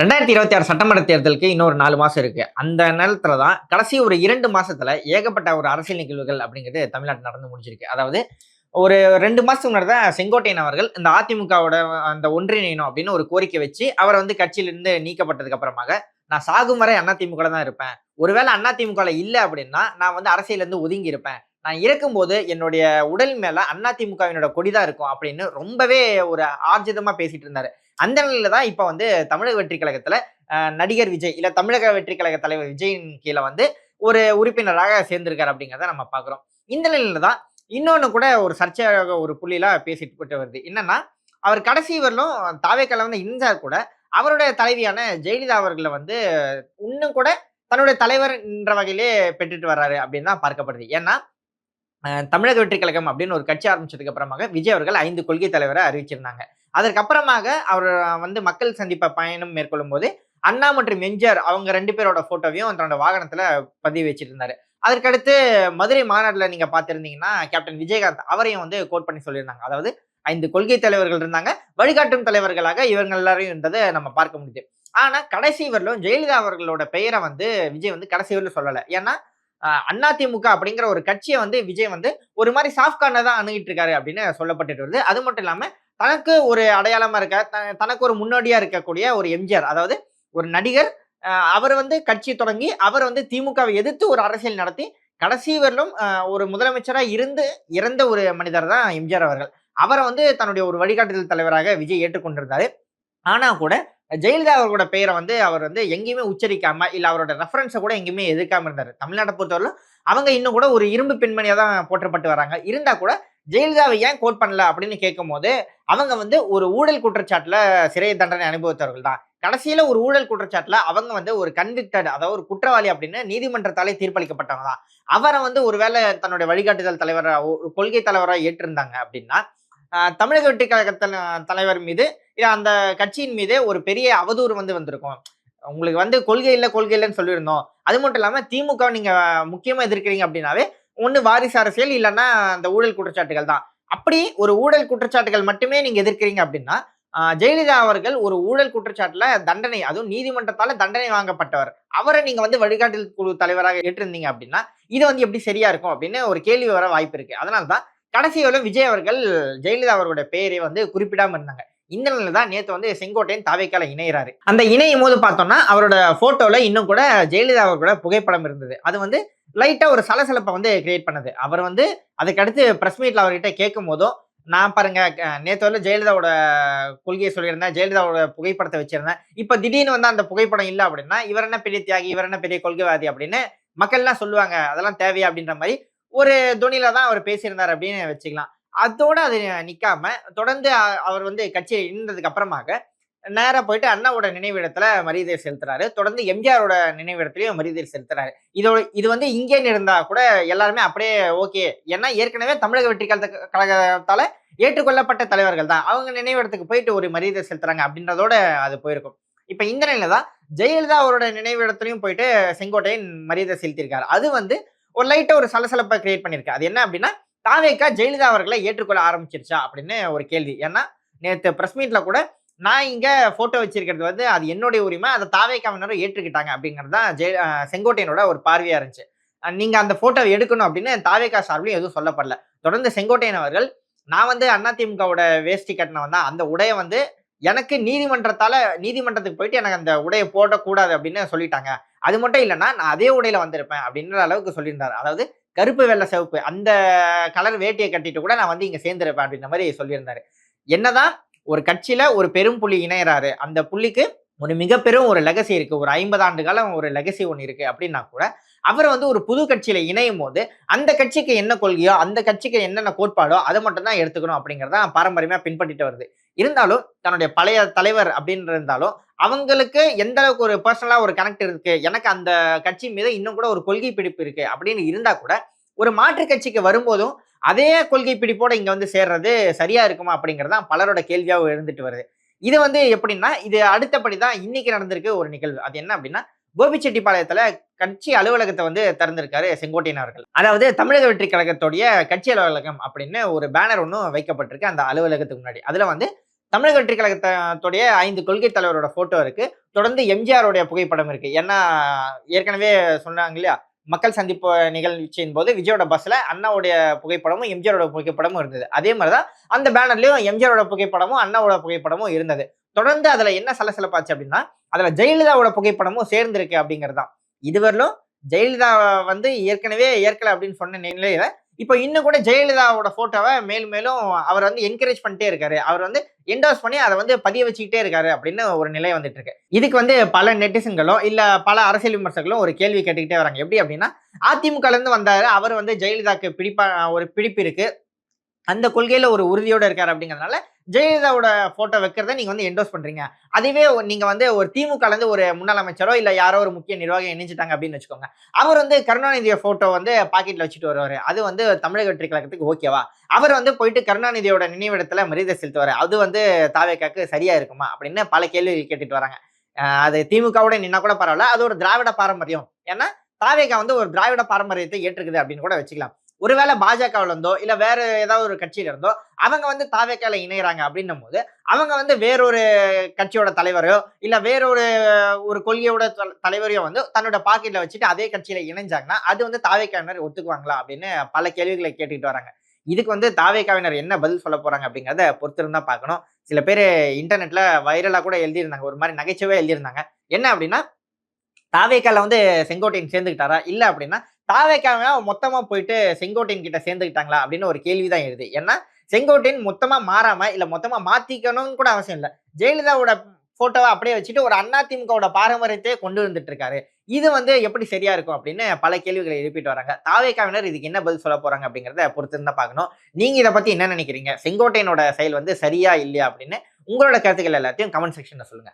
ரெண்டாயிரத்தி இருபத்தி ஆறு சட்டமன்ற தேர்தலுக்கு இன்னொரு நாலு மாதம் இருக்கு. அந்த நேரத்தில் தான் கடைசி ஒரு இரண்டு மாதத்தில் ஏகப்பட்ட ஒரு அரசியல் நிகழ்வுகள் அப்படிங்கிறது தமிழ்நாட்டில் நடந்து முடிஞ்சிருக்கு. அதாவது ஒரு ரெண்டு மாதத்துக்கு முன்னாடி தான் செங்கோட்டையன் அவர்கள் இந்த அதிமுகவோட அந்த ஒன்றிணையணும் அப்படின்னு ஒரு கோரிக்கை வச்சு அவர் வந்து கட்சியிலிருந்து நீக்கப்பட்டதுக்கு அப்புறமாக நான் சாகும் வரை அதிமுக தான் இருப்பேன். ஒருவேளை அதிமுக இல்லை அப்படின்னா நான் வந்து அரசியலேருந்து ஒதுங்கி இருப்பேன். நான் இறக்கும்போது என்னுடைய உடல் மேல அதிமுகவினோட கொடிதான் இருக்கும் அப்படின்னு ரொம்பவே ஒரு ஆர்ஜிதமா பேசிட்டு இருந்தாரு. அந்த நிலையில தான் இப்ப வந்து தமிழக வெற்றி கழகத்துல நடிகர் விஜய் இல்ல தமிழக வெற்றி கழக தலைவர் விஜயின் கீழே வந்து ஒரு உறுப்பினராக சேர்ந்திருக்காரு அப்படிங்கிறத நம்ம பாக்குறோம். இந்த நிலையில தான் இன்னொன்று கூட ஒரு சர்ச்சையாக ஒரு புள்ளியில பேசிட்டு போட்டு வருது. என்னன்னா அவர் கடைசி வரலும் தாவேக்கால வந்து இருந்தார் கூட அவருடைய தலைவியான ஜெயலலிதா அவர்களை வந்து இன்னும் கூட தன்னுடைய தலைவர் என்ற வகையிலே பெற்றுட்டு வர்றாரு அப்படின்னு தான் பார்க்கப்படுது. ஏன்னா தமிழக வெற்றி கழகம் அப்படின்னு ஒரு கட்சி ஆரம்பிச்சதுக்கு அப்புறமாக விஜய் அவர்கள் ஐந்து கொள்கை தலைவரை அறிவிச்சிருந்தாங்க. அதற்கப்புறமாக அவர் வந்து மக்கள் சந்திப்ப பயணம் மேற்கொள்ளும் போது அண்ணா மற்றும் எம்ஜிஆர் அவங்க ரெண்டு பேரோட போட்டோவையும் தன்னோட வாகனத்துல பதிவு வச்சிருந்தாரு. அதற்கடுத்து மதுரை மாநாட்டில் நீங்க பார்த்துருந்தீங்கன்னா கேப்டன் விஜயகாந்த் அவரையும் வந்து கோட் பண்ணி சொல்லியிருந்தாங்க. அதாவது ஐந்து கொள்கை தலைவர்கள் இருந்தாங்க. வழிகாட்டும் தலைவர்களாக இவங்க எல்லாரையும் இருந்ததை நம்ம பார்க்க முடியுது. ஆனா கடைசி வரலும் ஜெயலலிதா அவர்களோட பெயரை வந்து விஜய் வந்து கடைசி வரலும் சொல்லலை. ஏன்னா அதிமுக அப்படிங்கிற ஒரு கட்சியை வந்து விஜய் வந்து ஒரு மாதிரி சாஃப்ட் கார்னர் தான் அணுகிட்டு இருக்காரு அப்படின்னு சொல்லப்பட்டுட்டு வருது. அது மட்டும் இல்லாம தனக்கு ஒரு அடையாளமா இருக்க தனக்கு ஒரு முன்னோடியா இருக்கக்கூடிய ஒரு எம்ஜிஆர் அதாவது ஒரு நடிகர் அவர் வந்து கட்சி தொடங்கி அவர் வந்து திமுகவை எதிர்த்து ஒரு அரசியல் நடத்தி கடைசி வரலும் ஒரு முதலமைச்சராக இருந்து இறந்த ஒரு மனிதர் தான் எம்ஜிஆர் அவர்கள். அவரை வந்து தன்னுடைய ஒரு வழிகாட்டுதல் தலைவராக விஜய் ஏற்றுக்கொண்டிருந்தாரு. ஆனா கூட ஜெயலலிதா அவரோட பெயரை வந்து அவர் வந்து எங்கேயுமே உச்சரிக்காம இல்ல அவரோட ரெஃபரன்ஸை கூட எங்கேயுமே எதிர்க்காம இருந்தாரு. தமிழ்நாட்டை பொறுத்தவரையிலும் அவங்க இன்னும் கூட ஒரு இரும்பு பெண்மணியா தான் போற்றப்பட்டு வராங்க. இருந்தா கூட ஜெயலலிதாவை ஏன் கோட் பண்ணல அப்படின்னு கேட்கும்போது அவங்க வந்து ஒரு ஊழல் குற்றச்சாட்டுல சிறை தண்டனை அனுபவித்தவர்கள் தான். கடைசியில ஒரு ஊழல் குற்றச்சாட்டுல அவங்க வந்து ஒரு கன்விக்டட் அதாவது ஒரு குற்றவாளி அப்படின்னு நீதிமன்றத்தாலே தீர்ப்பளிக்கப்பட்டவங்க தான். அவரை வந்து ஒருவேளை தன்னுடைய வழிகாட்டுதல் தலைவராக ஒரு கொள்கை தலைவராக ஏற்றிருந்தாங்க அப்படின்னா தமிழக வெற்றி கழகத்தின் தலைவர் மீது அந்த கட்சியின் மீது ஒரு பெரிய அவதூறு வந்து வந்திருக்கும். உங்களுக்கு வந்து கொள்கை இல்லை கொள்கை இல்லைன்னு சொல்லியிருந்தோம். அது மட்டும் இல்லாமல் திமுக நீங்கள் நீங்க முக்கியமா எதிர்க்கிறீங்க அப்படின்னாவே ஒன்று வாரிசு அரசியல் இல்லைன்னா அந்த ஊழல் குற்றச்சாட்டுகள் தான். அப்படி ஒரு ஊழல் குற்றச்சாட்டுகள் மட்டுமே நீங்க எதிர்க்கிறீங்க அப்படின்னா ஜெயலலிதா அவர்கள் ஒரு ஊழல் குற்றச்சாட்டுல தண்டனை அதுவும் நீதிமன்றத்தால தண்டனை வாங்கப்பட்டவர். அவரை நீங்க வந்து வழிகாட்டல் குழு தலைவராக ஏற்றிருந்தீங்க அப்படின்னா இது வந்து எப்படி சரியா இருக்கும் அப்படின்னு ஒரு கேள்வி வர வாய்ப்பு இருக்கு. அதனால தான் கடைசி வரை விஜய் அவர்கள் ஜெயலலிதா அவர்களுடைய பெயரை வந்து குறிப்பிடாமல் இருந்தாங்க. இந்த நிலையில தான் நேற்று வந்து செங்கோட்டையன் தாவைக்கால இணையறாரு. அந்த இணையும் போது பார்த்தோம்னா அவரோட போட்டோல இன்னும் கூட ஜெயலலிதா அவர்களோட புகைப்படம் இருந்தது. அது வந்து லைட்டா ஒரு சலசலப்பை வந்து கிரியேட் பண்ணது. அவர் வந்து அதுக்கடுத்து பிரஸ் மீட்ல அவர்கிட்ட கேட்கும் போதும் நான் பாருங்க நேற்று வந்து ஜெயலலிதாவோட கொள்கையை சொல்லியிருந்தேன் ஜெயலலிதாவோட புகைப்படத்தை வச்சிருந்தேன். இப்ப திடீர்னு வந்து அந்த புகைப்படம் இல்லை அப்படின்னா இவர் என்ன பெரிய தியாகி இவர் என்ன பெரிய கொள்கைவாதி அப்படின்னு மக்கள்லாம் சொல்லுவாங்க. அதெல்லாம் தேவையா அப்படின்ற மாதிரி ஒரு துணியில தான் அவர் பேசியிருந்தார் அப்படின்னு வச்சுக்கலாம். அதோட அது நிக்காம தொடர்ந்து அவர் வந்து கட்சியில் இருந்ததுக்கு அப்புறமாக நேராக போயிட்டு அண்ணாவோட நினைவிடத்துல மரியாதை செலுத்துறாரு. தொடர்ந்து எம்ஜிஆரோட நினைவிடத்திலையும் மரியாதை செலுத்துறாரு. இதோட இது வந்து இங்கே இருந்தா கூட எல்லாருமே அப்படியே ஓகே. ஏன்னா ஏற்கனவே தமிழக வெற்றி கழக- கழகத்தால ஏற்றுக்கொள்ளப்பட்ட தலைவர்கள் தான். அவங்க நினைவிடத்துக்கு போயிட்டு ஒரு மரியாதை செலுத்துறாங்க அப்படின்றதோட அது போயிருக்கும். இப்ப இந்த நிலையில தான் ஜெயலலிதா அவரோட நினைவிடத்திலையும் போயிட்டு செங்கோட்டையன் மரியாதை செலுத்தியிருக்காரு. அது வந்து ஒரு லைட்டாக ஒரு சலசலப்பை கிரியேட் பண்ணியிருக்கு அது என்ன அப்படின்னா தாவேக்கா ஜெயலலிதா அவர்களை ஏற்றுக்கொள்ள ஆரம்பிச்சிருச்சா அப்படின்னு ஒரு கேள்வி. ஏன்னா நேற்று ப்ரெஸ் மீட்டில் கூட நான் இங்கே ஃபோட்டோ வச்சிருக்கிறது வந்து அது என்னுடைய உரிமை அதை தாவேக்காவினரும் ஏற்றுக்கிட்டாங்க அப்படிங்கிறது தான் ஜெய செங்கோட்டையனோட ஒரு பார்வையாக இருந்துச்சு. நீங்கள் அந்த ஃபோட்டோவை எடுக்கணும் அப்படின்னு தாவேக்கா சார்பிலும் எதுவும் சொல்லப்படல. தொடர்ந்து செங்கோட்டையன் அவர்கள் நான் வந்து அதிமுகவோட வேஷ்டி கட்டினவன் தான். அந்த உடையை வந்து எனக்கு நீதிமன்றத்தால நீதிமன்றத்துக்கு போயிட்டு எனக்கு அந்த உடையை போடக்கூடாது அப்படின்னு சொல்லிட்டாங்க. அது மட்டும் இல்லைன்னா நான் அதே உடையில வந்திருப்பேன் அப்படின்ற அளவுக்கு சொல்லியிருந்தாரு. அதாவது கருப்பு வெள்ளை சிவப்பு அந்த கலர் வேட்டியை கட்டிட்டு கூட நான் வந்து இங்க சேர்ந்திருப்பேன் அப்படின்ற மாதிரி சொல்லியிருந்தாரு. என்னதான் ஒரு கட்சியில ஒரு பெரும் புள்ளி இணையறாரு அந்த புள்ளிக்கு ஒரு மிகப்பெரும் ஒரு லெகசி இருக்கு. ஒரு ஐம்பது ஆண்டு காலம் ஒரு லெகசி ஒன்று இருக்கு அப்படின்னா கூட அவர் வந்து ஒரு புது கட்சியில இணையும் போது அந்த கட்சிக்கு என்ன கொள்கையோ அந்த கட்சிக்கு என்னென்ன கோட்பாடோ அதை மட்டும் தான் எடுத்துக்கணும் அப்படிங்கிறத பாரம்பரியமா பின்பற்றிட்டு வருது. இருந்தாலும் தன்னுடைய பழைய தலைவர் அப்படின்னு இருந்தாலும் அவங்களுக்கு எந்த அளவுக்கு ஒரு பர்சனலாக ஒரு கனெக்ட் இருக்கு? எனக்கு அந்த கட்சி மீது இன்னும் கூட ஒரு கொள்கை பிடிப்பு இருக்கு அப்படின்னு இருந்தா கூட ஒரு மாற்று கட்சிக்கு வரும்போதும் அதே கொள்கை பிடிப்போட இங்க வந்து சேர்றது சரியா இருக்குமா அப்படிங்கிறது தான் பலரோட கேள்வியாக இருந்துட்டு வருது. இது வந்து எப்படின்னா இது அடுத்தபடி தான் இன்னைக்கு நடந்திருக்கு ஒரு நிகழ்வு. அது என்ன அப்படின்னா கோபிச்செட்டிப்பாளையத்துல கட்சி அலுவலகத்தை வந்து திறந்திருக்காரு செங்கோட்டையன் அவர்கள். அதாவது தமிழக வெற்றி கழகத்துடைய கட்சி அலுவலகம் அப்படின்னு ஒரு பேனர் ஒன்றும் வைக்கப்பட்டிருக்கு அந்த அலுவலகத்துக்கு முன்னாடி. அதுல வந்து தமிழக வெற்றி கழகத்தோடைய ஐந்து கொள்கை தலைவரோட போட்டோ இருக்கு. தொடர்ந்து எம்ஜிஆருடைய புகைப்படம் இருக்கு. ஏன்னா ஏற்கனவே சொன்னாங்க இல்லையா? மக்கள் சந்திப்பு நிகழ்ச்சியின் போது விஜயோட பஸ்ல அண்ணாவுடைய புகைப்படமும் எம்ஜிஆரோட புகைப்படமும் இருந்தது. அதே மாதிரிதான் அந்த பேனர்லயும் எம்ஜிஆரோட புகைப்படமும் அண்ணாவோட புகைப்படமும் இருந்தது. தொடர்ந்து அதுல என்ன சலசலப்பாச்சு அப்படின்னா அதுல ஜெயலலிதாவோட புகைப்படமும் சேர்ந்திருக்கு அப்படிங்கறதுதான். இதுவரையிலும் ஜெயலலிதா வந்து ஏற்கனவே ஏற்கல அப்படின்னு சொன்ன நிலையில இப்போ இன்னும் கூட ஜெயலலிதாவோட போட்டோவை மேலும் மேலும் அவர் வந்து என்கரேஜ் பண்ணிட்டே இருக்காரு. அவர் வந்து என்டோஸ் பண்ணி அதை வந்து பதிய வச்சுக்கிட்டே இருக்காரு அப்படின்னு ஒரு நிலை வந்துட்டு இருக்கு இதுக்கு வந்து பல நெட்டிசன்களோ இல்ல பல அரசியல் விமர்சகர்களும் ஒரு கேள்வி கேட்டுக்கிட்டே வராங்க. எப்படி அப்படின்னா அதிமுக இருந்து வந்தாரு. அவர் வந்து ஜெயலலிதாக்கு பிடிப்பா ஒரு பிடிப்பு இருக்கு. அந்த கொள்கையில ஒரு உறுதியோட இருக்காரு அப்படிங்கிறதுனால ஜெயலலிதாவோட போட்டோ வைக்கிறத நீங்க வந்து என்டோஸ் பண்றீங்க. அதுவே நீங்கள் நீங்க வந்து ஒரு திமுக இருந்து ஒரு முன்னாள் அமைச்சரோ இல்ல யாரோ ஒரு முக்கிய நிர்வாகம் இணைஞ்சிட்டாங்க அப்படின்னு வச்சுக்கோங்க. அவர் வந்து கருணாநிதிய போட்டோ வந்து பாக்கெட்ல வச்சுட்டு வருவாரு. அது வந்து தமிழக வெற்றி கழகத்துக்கு ஓகேவா அவர் வந்து போயிட்டு கருணாநிதியோட நினைவிடத்துல மரியாதை செலுத்துவார். அது வந்து தாவேக்காக்கு சரியா இருக்குமா? அப்படின்னு பல கேள்வி கேட்டுட்டு வராங்க. அது திமுகவோட நின்னா கூட பரவாயில்ல. அது ஒரு திராவிட பாரம்பரியம். ஏன்னா தாவேகா வந்து ஒரு திராவிட பாரம்பரியத்தை ஏற்றுக்குது அப்படின்னு கூட வச்சுக்கலாம். ஒருவேளை பாஜகவுல இருந்தோ இல்ல வேற ஏதாவது ஒரு கட்சியில இருந்தோ அவங்க வந்து தாவேக்கால இணையறாங்க அப்படின்னும் போது அவங்க வந்து வேறொரு கட்சியோட தலைவரையோ இல்ல வேறொரு ஒரு கொள்கையோட தலைவரையோ வந்து தன்னோட பாக்கெட்ல வச்சுட்டு அதே கட்சியில இணைஞ்சாங்கன்னா அது வந்து தாவேக்காவினர் ஒத்துக்குவாங்களா அப்படின்னு பல கேள்விகளை கேட்டுக்கிட்டு வராங்க. இதுக்கு வந்து தாவேக்காவினர் என்ன பதில் சொல்ல போறாங்க அப்படிங்கிறத பொறுத்திருந்தா பார்க்கணும். சில பேர் இன்டர்நெட்ல வைரலா கூட எழுதியிருந்தாங்க. ஒரு மாதிரி நகைச்சுவை எழுதியிருந்தாங்க. என்ன அப்படின்னா தாவேக்கால வந்து செங்கோட்டையன் சேர்ந்துக்கிட்டாரா? இல்லை அப்படின்னா தாவேக்காவ மொத்தமா போயிட்டு செங்கோட்டையன் கிட்ட சேர்ந்துக்கிட்டாங்களா அப்படின்னு ஒரு கேள்விதான் எழுது. ஏன்னா செங்கோட்டையன் மொத்தமா மாறாம இல்ல மொத்தமா மாத்திக்கணும்னு கூட அவசியம் இல்லை. ஜெயலலிதாவோட போட்டோவை அப்படியே வச்சுட்டு ஒரு அதிமுகவோட பாரம்பரியத்தை கொண்டு வந்துட்டு இருக்காரு இது வந்து எப்படி சரியா இருக்கும் அப்படின்னு பல கேள்விகளை எழுப்பிட்டு வராங்க. தாவேக்காவினர் இதுக்கு என்ன பதில் சொல்ல போறாங்க அப்படிங்கிறத பொறுத்து தான் பார்க்கணும். நீங்க இதை பத்தி என்ன நினைக்கிறீங்க? செங்கோட்டையனோட செயல் வந்து சரியா இல்லையா அப்படின்னு உங்களோட கருத்துக்கள் எல்லாத்தையும் கமெண்ட் செக்ஷன்ல சொல்லுங்க.